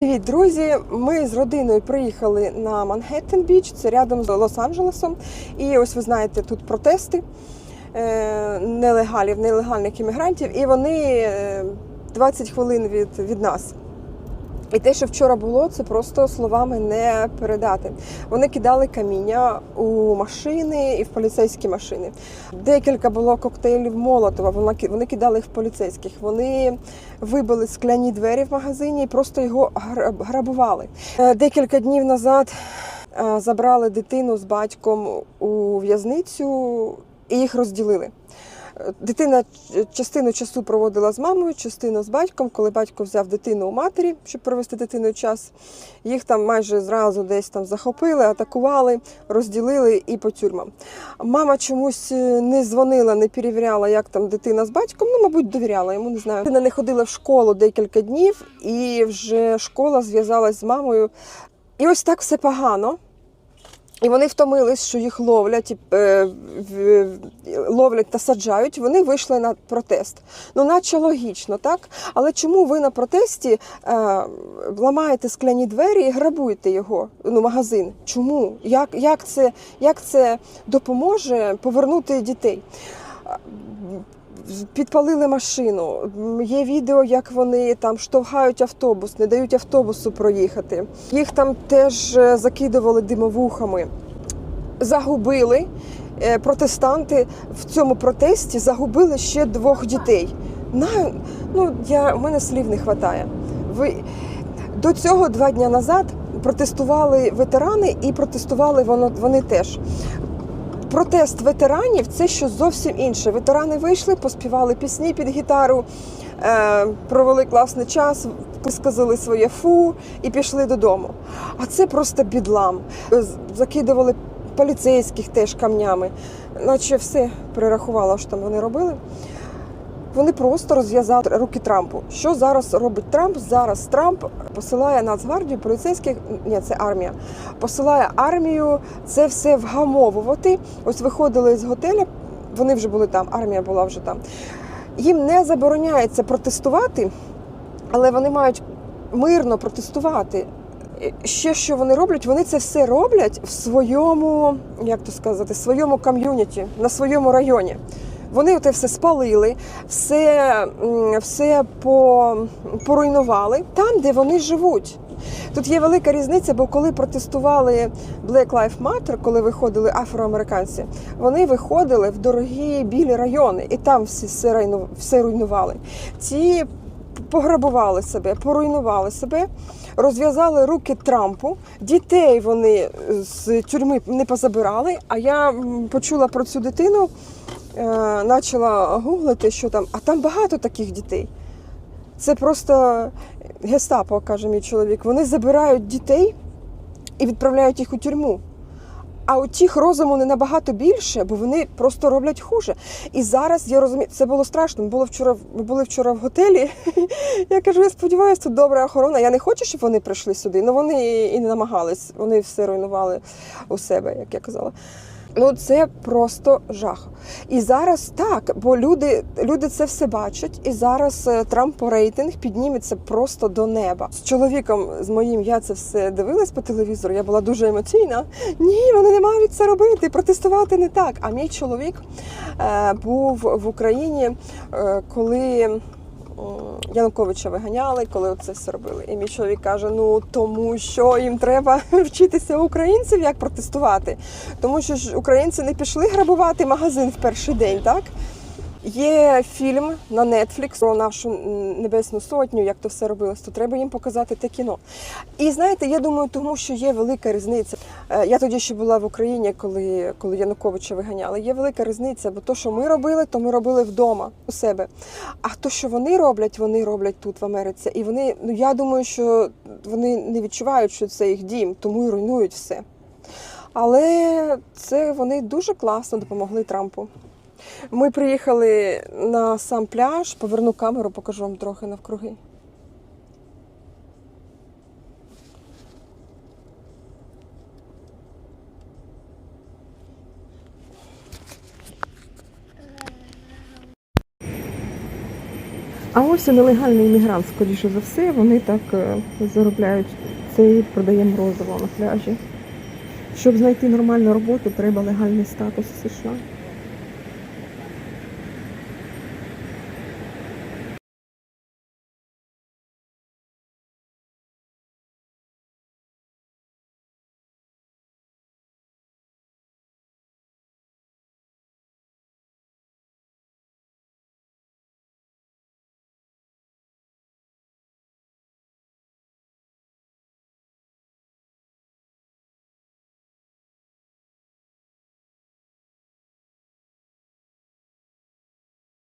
Привіт, друзі! Ми з родиною приїхали на Манхеттен Біч, це рядом з Лос-Анджелесом. І ось ви знаєте, тут протести е, нелегалів, нелегальних іммігрантів, і вони е, 20 хвилин від, від нас. І те, що вчора було, це просто словами не передати. Вони кидали каміння у машини і в поліцейські машини. Декілька було коктейлів Молотова. Вони ки- кидали їх в поліцейських. Вони вибили скляні двері в магазині і просто його грабували. Е, Декілька днів назад е, забрали дитину з батьком у в'язницю і їх розділили. Дитина частину часу проводила з мамою, частину з батьком. Коли батько взяв дитину у матері, щоб провести дитиною час, їх там майже зразу десь там захопили, атакували, розділили і по тюрмам. Мама чомусь е, не дзвонила, не перевіряла, як там дитина з батьком. Ну, мабуть, довіряла йому, не знаю. Дитина не ходила в школу декілька днів, і вже школа зв'язалась з мамою. І ось так все погано. І вони втомились, що їх ловлять, і, е, ловлять та саджають. Вони вийшли на протест. Ну, наче логічно, так? Але чому ви на протесті е, ламаєте скляні двері і грабуєте його, ну, магазин? Чому? Як, як, це, як це допоможе повернути дітей? Підпалили машину. Є відео, як вони там штовхають автобус, не дають автобусу проїхати. Їх там теж е, закидували димовухами. Загубили е, протестанти в цьому протесті, загубили ще двох дітей. На, ну, я, у мене слів не вистачає. Ви, до цього два дні назад протестували ветерани і протестували воно, вони теж. Протест ветеранів це щось зовсім інше. Ветерани вийшли, поспівали пісні під гітару, е, провели класний час, сказали своє фу і пішли додому. А це просто бідлам. Закидували поліцейських теж камнями, наче все перерахувала, що там вони робили. Вони просто розв'язали руки Трампу. Що зараз робить Трамп? Зараз Трамп посилає Нацгвардію, поліцейських, ні, це армія, посилає армію це все вгамовувати. Ось виходили з готеля, вони вже були там, армія була вже там. Їм не забороняється протестувати, але вони мають мирно протестувати. Ще що вони роблять? Вони це все роблять в своєму, як то сказати, своєму ком'юніті, на своєму районі. Вони те все спалили, все, все по, поруйнували там, де вони живуть. Тут є велика різниця, бо коли протестували Black Lives Matter, коли виходили афроамериканці, вони виходили в дорогі білі райони, і там всі все, руйнували. Ці пограбували себе, поруйнували себе, розв'язали руки Трампу. Дітей вони з тюрми не позабирали. А я почула про цю дитину, почала гуглити, що там, а там багато таких дітей. Це просто гестапо, каже мій чоловік. Вони забирають дітей і відправляють їх у тюрму. А у тих розуму не набагато більше, бо вони просто роблять хуже. І зараз я розумію, це було страшно. Ми були вчора, ми були вчора в готелі. Я кажу, я сподіваюся, тут добра охорона. Я не хочу, щоб вони прийшли сюди. але вони і не намагались. Вони все руйнували у себе, як я казала. Ну це просто жах. І зараз так, бо люди, люди це все бачать, і зараз е, Трамп рейтинг підніметься просто до неба. З чоловіком з моїм я це все дивилась по телевізору. Я була дуже емоційна. Ні, вони не мають це робити, протестувати не так. А мій чоловік е, був в Україні, е, коли. Януковича виганяли, коли це все робили. І мій чоловік каже: ну тому що їм треба вчитися українців, як протестувати. Тому що ж українці не пішли грабувати магазин в перший день, так? Є фільм на Netflix про нашу небесну сотню, як то все робилось, то треба їм показати те кіно. І знаєте, я думаю, тому що є велика різниця. Е, Я тоді ще була в Україні, коли, коли Януковича виганяли. Є велика різниця, бо то, що ми робили, то ми робили вдома у себе. А то, що вони роблять, вони роблять тут в Америці. І вони, ну я думаю, що вони не відчувають, що це їх дім, тому і руйнують все. Але це вони дуже класно допомогли Трампу. Ми приїхали на сам пляж, поверну камеру, покажу вам трохи навкруги. А ось нелегальний іммігрант, скоріше за все, вони так е, заробляють це і продає морозиво на пляжі. Щоб знайти нормальну роботу, треба легальний статус США.